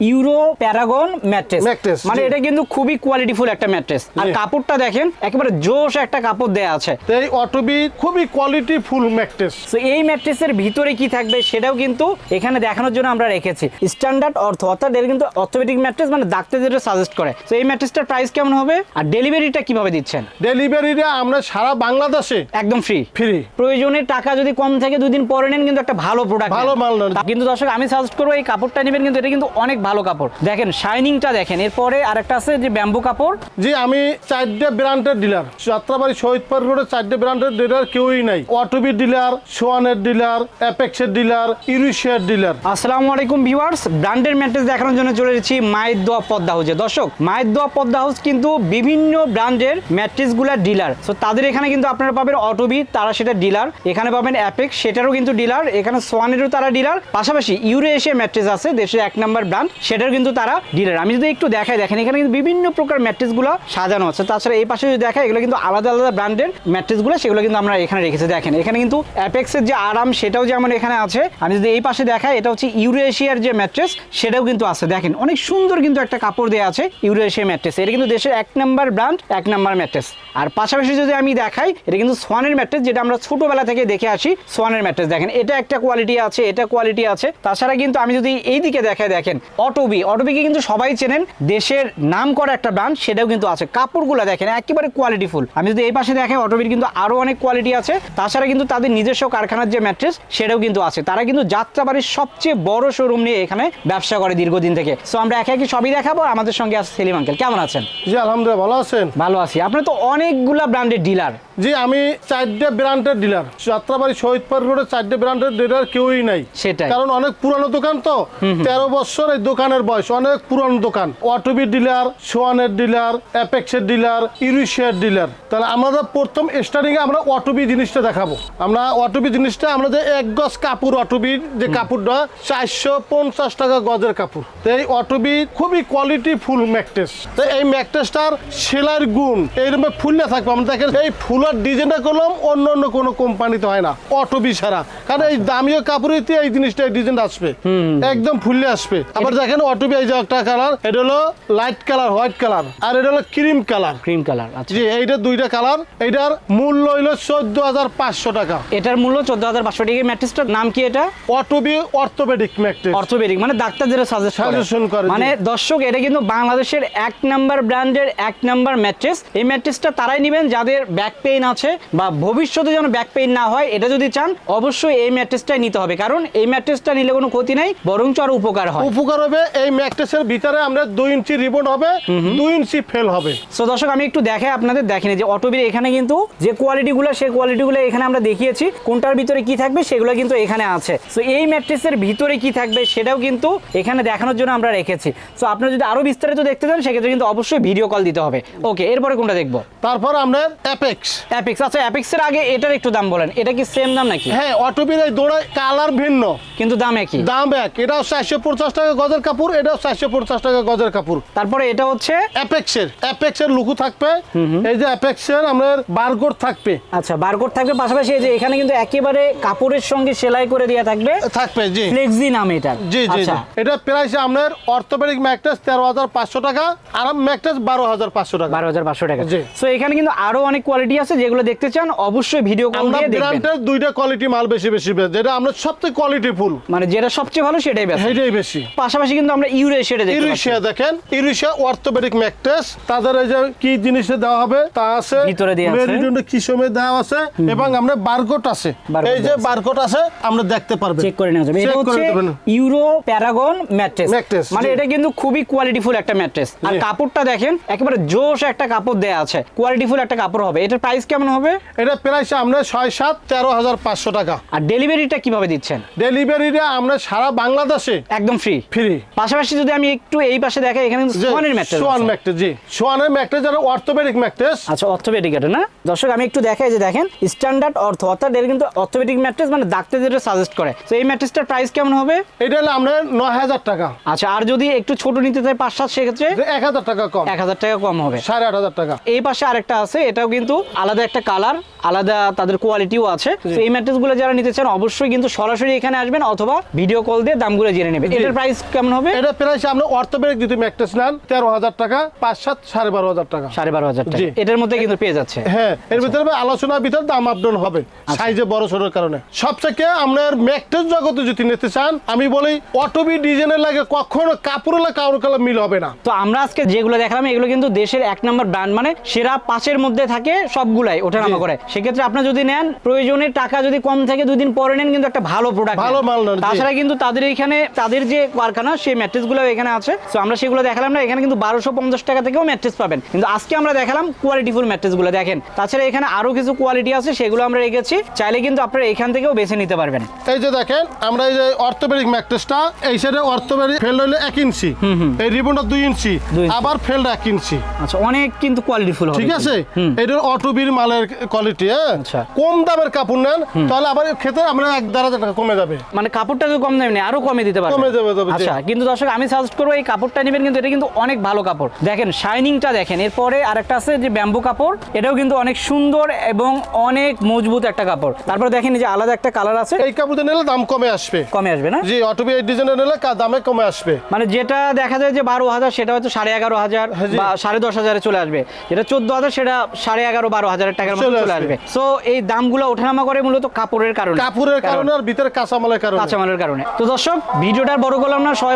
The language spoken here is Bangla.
ইউরো প্যারাগন ম্যাট্রেস মানে এটা কিন্তু খুবই কোয়ালিটিফুল একটা ম্যাট্রেস আর কাপড়টা দেখেন একেবারে জোশ একটা কাপড় দেয়া আছে। এই অটোবি খুবই কোয়ালিটি ফুল ম্যাট্রেস তো এই ম্যাট্রেসের ভিতরে কি থাকবে সেটাও কিন্তু এখানে দেখানোর জন্য আমরা রেখেছি। স্ট্যান্ডার্ড অর্থ অর্থাৎ এটা কিন্তু অর্থোপেডিক ম্যাট্রেস মানে ডাক্তার যেটা সাজেস্ট করে। তো এই ম্যাট্রেসটার প্রাইস কেমন হবে? আর ডেলিভারিটা কীভাবে দিচ্ছেন? ডেলিভারিটা আমরা সারা বাংলাদেশে একদম ফ্রি ফ্রি প্রয়োজনে টাকা যদি কম থাকে দুদিন পরে নেন কিন্তু একটা ভালো প্রোডাক্ট ভালো মাল। কিন্তু দর্শক আমি সাজেস্ট করব এই কাপড়টা নেবেন কিন্তু এটা কিন্তু অনেক ভালো কাপড়। দেখেন শাইনিংটা দেখেন। এরপরে আরেকটা আছে যে ব্যাম্বু কাপড়। জি আমি চারটে ব্র্যান্ডের ডিলার যাত্রাবাড়ি শহীদ পার্ক রোডে চারটে ব্র্যান্ডের ডিলার কেউই নাই। অটোবি ডিলার সোয়ানের ডিলার অ্যাপেক্সের ডিলার ইউরিশিয়ার ডিলার আসসালামু আলাইকুম ভিউয়ার্স ব্র্যান্ডের ম্যাট্রেস দেখানোর জন্য চলে এসেছি মায়ের দোয়া পদ্মা হাউসে দর্শক মায়ের দোয়া পদ্মা হাউস কিন্তু বিভিন্ন ব্র্যান্ডের ম্যাট্রেসগুলোর ডিলার সো তাদের এখানে কিন্তু আপনারা পাবেন অটোবি তারা সেটা ডিলার এখানে পাবেন অ্যাপেক্স সেটারও কিন্তু ডিলার এখানে সোয়ানেরও তারা ডিলার পাশাপাশি ইউরো এশিয়া ম্যাট্রেস আছে দেশের এক নম্বর ব্র্যান্ড সেটার কিন্তু তারা ডিলার আমি যদি একটু দেখাই, দেখেন, এখানে কিন্তু বিভিন্ন প্রকার ম্যাট্রেসগুলো সাজানো আছে। তাছাড়া এই পাশে যদি দেখা এগুলো কিন্তু আলাদা আলাদা ব্র্যান্ডের ম্যাট্রেসগুলো, সেগুলো কিন্তু আমরা এখানে রেখেছি। দেখেন, এখানে কিন্তু অ্যাপেক্সের যে আরাম, সেটাও যেমন এখানে আছে। আমি যদি এই পাশে দেখাই, এটা হচ্ছে ইউরো এশিয়ার যে ম্যাট্রেস, সেটাও কিন্তু আছে। দেখেন, অনেক সুন্দর কিন্তু একটা কাপড় দেওয়া আছে ইউরো এশিয়া ম্যাট্রেস। এটা কিন্তু দেশের এক নাম্বার ব্র্যান্ড এক নাম্বার ম্যাট্রেস। আর পাশাপাশি যদি আমি দেখাই, এটা কিন্তু সোয়ানের ম্যাট্রেস, যেটা আমরা ছোটবেলা থেকে দেখে আসি সোয়ানের ম্যাট্রেস। দেখেন, এটা একটা কোয়ালিটি আছে, এটা কোয়ালিটি আছে। তাছাড়া কিন্তু আমি যদি এই দিকে দেখাই, দেখেন অটোবি। অটোবিকে কিন্তু সবাই চেনেন। দেশের নাম করা একটা ব্র্যান্ড সেটাও কিন্তু আছে। কাপড়গুলো দেখেন একেবারে কোয়ালিটিফুল আমি যদি এই পাশে দেখেন অটোবির কিন্তু আরও অনেক কোয়ালিটি আছে। তাছাড়া কিন্তু তাদের নিজস্ব কারখানার যে ম্যাট্রেস সেটাও কিন্তু আছে। তারা কিন্তু যাত্রাবাড়ির সবচেয়ে বড় শোরুম নিয়ে এখানে ব্যবসা করে দীর্ঘদিন থেকে। সো আমরা একে একে সবই দেখাবো। আমাদের সঙ্গে আছে সেলিম আঙ্কেল কেমন আছেন? জি আলহামদুলিল্লাহ ভালো আছেন? ভালো আছি। আপনি তো অনেকগুলা ব্র্যান্ডের ডিলার জি আমি চারটে ব্র্যান্ডের ডিলার যাত্রাবাড়ি শহীদ পার্ক রোডে চারটে ব্র্যান্ডের ডিলার কেউই নাই। সেটাই। কারণ অনেক পুরানো দোকান তো। তেরো বছর এই দোকানের বয়স অনেক পুরানো দোকান। অটোবি ডিলার সোয়ানের ডিলার অ্যাপেক্সের ডিলার ইউরিশিয়ার ডিলার। তাহলে আমাদের প্রথম স্টার্টিং এ আমরা অটোবি জিনিসটা দেখাবো। আমরা অটোবি জিনিসটা আমরা যে এক গজ কাপড় অটোবি যে কাপড়টা চারশো পঞ্চাশ টাকা গজের কাপড়। তো এই অটোবি খুবই কোয়ালিটি ফুল ম্যাকটেস। তো এই ম্যাকটেসটার সেলাইয়ের গুণ এইরকম ফুললে থাকবে। আমরা দেখেন এই ফুলের ডিজাইনটা করলাম অন্য অন্য কোনো কোম্পানিতে হয় না অটোবি ছাড়া। কারণ এই দামিও কাপড়েতে এই জিনিসটা এই ডিজাইন আসবে। একদম ফুললে আসবে। আবার দেখেন অটোবি এই যে একটা কালার এটা হলো লাইট কালার হোয়াইট কালার আর এটা হলো ক্রিম কালার ক্রিম কালার আচ্ছা। জি এইটা দুইটা কালার এইটার মূল্য হইল চোদ্দ হাজার পাঁচশো টাকা। এটার মূল্য চোদ্দ হাজার পাঁচশো টাকা। ম্যাট্রেসটার নাম কি এটা? অটোবি অর্থোপেডিক ম্যাকটেস অর্থোপেডিক মানে ডাক্তার যেটা সাজেস্ট Suggestion করে, মানে দর্শক এটা কিন্তু বাংলাদেশের এক নাম্বার ব্র্যান্ডের এক নাম্বার ম্যাট্রেস এই ম্যাট্রেসটা তারাই নেবেন যাদের ব্যাক পেইন আছে বা ভবিষ্যতে যেন ব্যাক পেইন না হয় এটা যদি চান অবশ্যই এই ম্যাট্রেসটাই নিতে হবে। কারণ এই ম্যাট্রেসটা নিলে কোনো ক্ষতি নাই বরঞ্চ আরও উপকার হয়। উপকার হবে এই ম্যাকটেসের ভিতরে আমরা দুই ইঞ্চি রিবন হবে দুই ইঞ্চি ফেল হবে। সো দর্শক আমি একটু দেখাই আপনাদের দেখেন যে অটোবির এখানে কিন্তু যে কোয়ালিটিগুলো সেই কোয়ালিটিগুলো এখানে আমরা দেখিয়েছি কোনটার ভিতরে কি থাকবে সেগুলো কিন্তু এখানে আছে। সো এই ম্যাট্রেসের ভিতরে কি থাকবে সেটাও কিন্তু এখানে দেখানোর জন্য আমরা রেখেছি। সো আপনারা যদি আরও বিস্তারিত দেখতে চান সেক্ষেত্রে কিন্তু অবশ্যই ভিডিও কল দিতে হবে। ওকে এরপরে কোনটা দেখব? তারপর আমরা অ্যাপেক্স অ্যাপেক্স আচ্ছা অ্যাপিক্সের আগে এটার একটু দাম বলেন। এটা কি সেম দাম নাকি? হ্যাঁ অটোবির এই দৌড়ায় কালার ভিন্ন। কিন্তু দাম একই। দাম এক। এটাও চারশো পঞ্চাশ টাকা গজের কাপড় এটাও চারশো পঞ্চাশ টাকা গজের কাপড়। তারপরে এটা হচ্ছে? অ্যাপেক্সের অ্যাপেক্সের লুকু থাকবে। এই যে অ্যাপেক্সের আমাদের বারকোড থাকবে। আচ্ছা বারকোড থাকবে পাশাপাশি এই যে এখানে কিন্তু একেবারে কাপড়ের সঙ্গে সেলাই করে দেওয়া থাকবে। থাকবে জি। ফ্লেক্সি নাম এটা। জি জি আচ্ছা। এটা প্রাইস আপনার অর্থোপেডিক ম্যাকটেস তেরো হাজার পাঁচশো টাকা আর ম্যাকটেস বারো হাজার পাঁচশো টাকা। বারো হাজার পাঁচশো টাকা। জি। সো এখানে কিন্তু আরও অনেক কোয়ালিটি আছে যেগুলো দেখতে চান অবশ্যই ভিডিও কল আমরা দিয়ে দেখবেন। ব্র্যান্ডের দুইটা কোয়ালিটি মাল বেশি বেশি যেটা আমরা সবচেয়ে কোয়ালিটি ফুল মানে যেটা সবচেয়ে ভালো সেটাই বেশ। সেইটাই বেশি। পাশাপাশি কিন্তু আমরা ইউরে সেটা দেখতে দেখেন ইউরিশিয়া অর্থোপেডিক ম্যাকটেস। তাদের এই যে কি জিনিসে দেওয়া হবে তা আছে ভিতরে দেয়া আছে। মেরুদণ্ড কি সময় দেওয়া আছে এবং আমরা বারকোড আছে। এই যে বারকোড আছে আমরা দেখতে পারবেন। চেক করে নেওয়া যাবে। এটা হচ্ছে ইউরো প্যারাগন ম্যাট্রেস। মানে এটা কিন্তু খুবই কোয়ালিটিফুল একটা ম্যাট্রেস। আর কাপড়টা দেখেন একেবারে জোশ একটা কাপড় দেয়া আছে। কোয়ালিটিফুল একটা কাপড় হবে। এটার প্রাইস কেমন হবে? এটা প্রাইস আমরা ছয় সাত তেরো হাজার পাঁচশো টাকা। আর ডেলিভারিটা কীভাবে দিচ্ছেন? ডেলিভারিটা আমরা সারা বাংলাদেশে একদম ফ্রি ফ্রি পাশাপাশি যদি আমি একটু এই পাশে দেখাই এখানে সোয়ানের ম্যাট্রেস সোয়ান ম্যাকটেস জি। সোয়ানের যারা অর্থোপেডিক ম্যাকটেস আচ্ছা অর্থোপেডিক এটা না? দর্শক আমি একটু দেখাই যে দেখেন স্ট্যান্ডার্ড অর্থ অর্থাৎ এটা কিন্তু অর্থোপেডিক ম্যাট্রেস মানে ডাক্তার যেটা সাজেস্ট করে। তো এই ম্যাট্রেসটার প্রাইস কেমন হবে? এটা হলো আমরা নয় হাজার টাকা। আচ্ছা আর যদি একটু ছোট নিতে চাই পাঁচ সাত সেক্ষেত্রে এক হাজার টাকা কম। এক হাজার টাকা কম হবে। সাড়ে আট হাজার টাকা। এই পাশে আরেকটা আছে এটাও কিন্তু আলাদা একটা কালার আলাদা তাদের কোয়ালিটিও আছে। তো এই ম্যাট্রেসগুলো যারা নিতে চান অবশ্যই কিন্তু সরাসরি এখানে আসবেন অথবা ভিডিও কল দিয়ে দামগুলো জেনে নেবেন। এটার প্রাইস কেমন কেমন হবে? এটা অর্থোপেডিক যদি ম্যাট্রেস নেন তেরো হাজার টাকা পাঁচ সাত সাড়ে বারো হাজার টাকা। সাড়ে বারো হাজার টাকা। এটার মধ্যে কিন্তু পেয়ে যাচ্ছে। হ্যাঁ এর ভিতরে আলোচনার ভিতরে দাম আপডাউন হবে আচ্ছা। সাইজে বড় ছোটোর কারণে। সবথেকে আপনার ম্যাট্রেস জগতে যদি নিতে চান আমি বলি অটোবি ডিজাইনের লাগে কখনো কাপড়ের লাগে কারোর কালার মিল হবে না। তো আমরা আজকে যেগুলো দেখালাম এগুলো কিন্তু দেশের এক নম্বর ব্র্যান্ড মানে সেরা পাঁচের মধ্যে থাকে সবগুলাই ওঠানামা জি। করে। সেক্ষেত্রে আপনি যদি নেন প্রয়োজনে টাকা যদি কম থাকে দুই দিন পরে নেন কিন্তু একটা ভালো প্রোডাক্ট ভালো মাল তাছাড়া কিন্তু তাদের এখানে তাদের যে কারখানা সেই ম্যাট্রেসগুলো এখানে আছে। তো আমরা সেগুলো দেখালাম না। এখানে কিন্তু বারোশো পঞ্চাশ টাকা থেকেও ম্যাট্রেস পাবেন। কিন্তু আজকে আমরা দেখালাম কোয়ালিটিফুল ম্যাট্রেসগুলো দেখেন তাছাড়া এখানে আরও কিছু কোয়ালিটি আছে সেগুলো আমরা রেখেছি। চাইলে কিন্তু আপনারা এখান থেকেও বেছে নিতে পারবেন। এই যে দেখেন আমরা এই যে অর্থোপেডিক ম্যাট্রেসটা এই সাইডে অর্থোপেডিক ফেল্ড হলো এক ইঞ্চি। এই রিবনটা দুই ইঞ্চি আবার ফেল্ড এক ইঞ্চি। আচ্ছা অনেক কিন্তু কোয়ালিটিফুল ঠিক আছে? এটা অটোবির মালের কোয়ালিটি হ্যাঁ? আচ্ছা। কম দামের কাপড় নেন তাহলে আবার ক্ষেত্রে আমরা এক টাকা কমে যাবে। মানে কাপড়টা যদি কম দামে নেই আরও কমে দিতে পারবে কমে যাবে, আচ্ছা কিন্তু দর্শক আমি সাজেস্ট করব এই কাপড়টা নেবেন কিন্তু এটা কিন্তু অনেক ভালো কাপড়। দেখেন শাইনিংটা দেখেন। এরপরে আরেকটা আছে যে ব্যাম্বু কাপড়। এটাও কিন্তু অনেক সুন্দর এবং অনেক মজবুত একটা কাপড়। তারপর দেখেন এই যে আলাদা একটা কালার আছে। এই কাপড় নিলে দাম কমে আসবে। কমে আসবে না? জি অটোবি এই ডিজাইনের নিলে দামে কমে আসবে। মানে যেটা দেখা যায় যে বারো হাজার সেটা হয়তো সাড়ে এগারো হাজার হ্যাঁ, বা সাড়ে দশ হাজারে চলে আসবে। যেটা চোদ্দ হাজার সেটা সাড়ে এগারো বারো হাজারের টাকার মধ্যে চলে। আসবে। সো এই দামগুলো ওঠানামা করে মূলত কাপড়ের কারণে। কাপড়ের কারণে আর ভিতরে কাঁচামালের কারণে। কাঁচামালের কারণে। তো দর্শক ভিডিওটা বড় করলাম না সবাই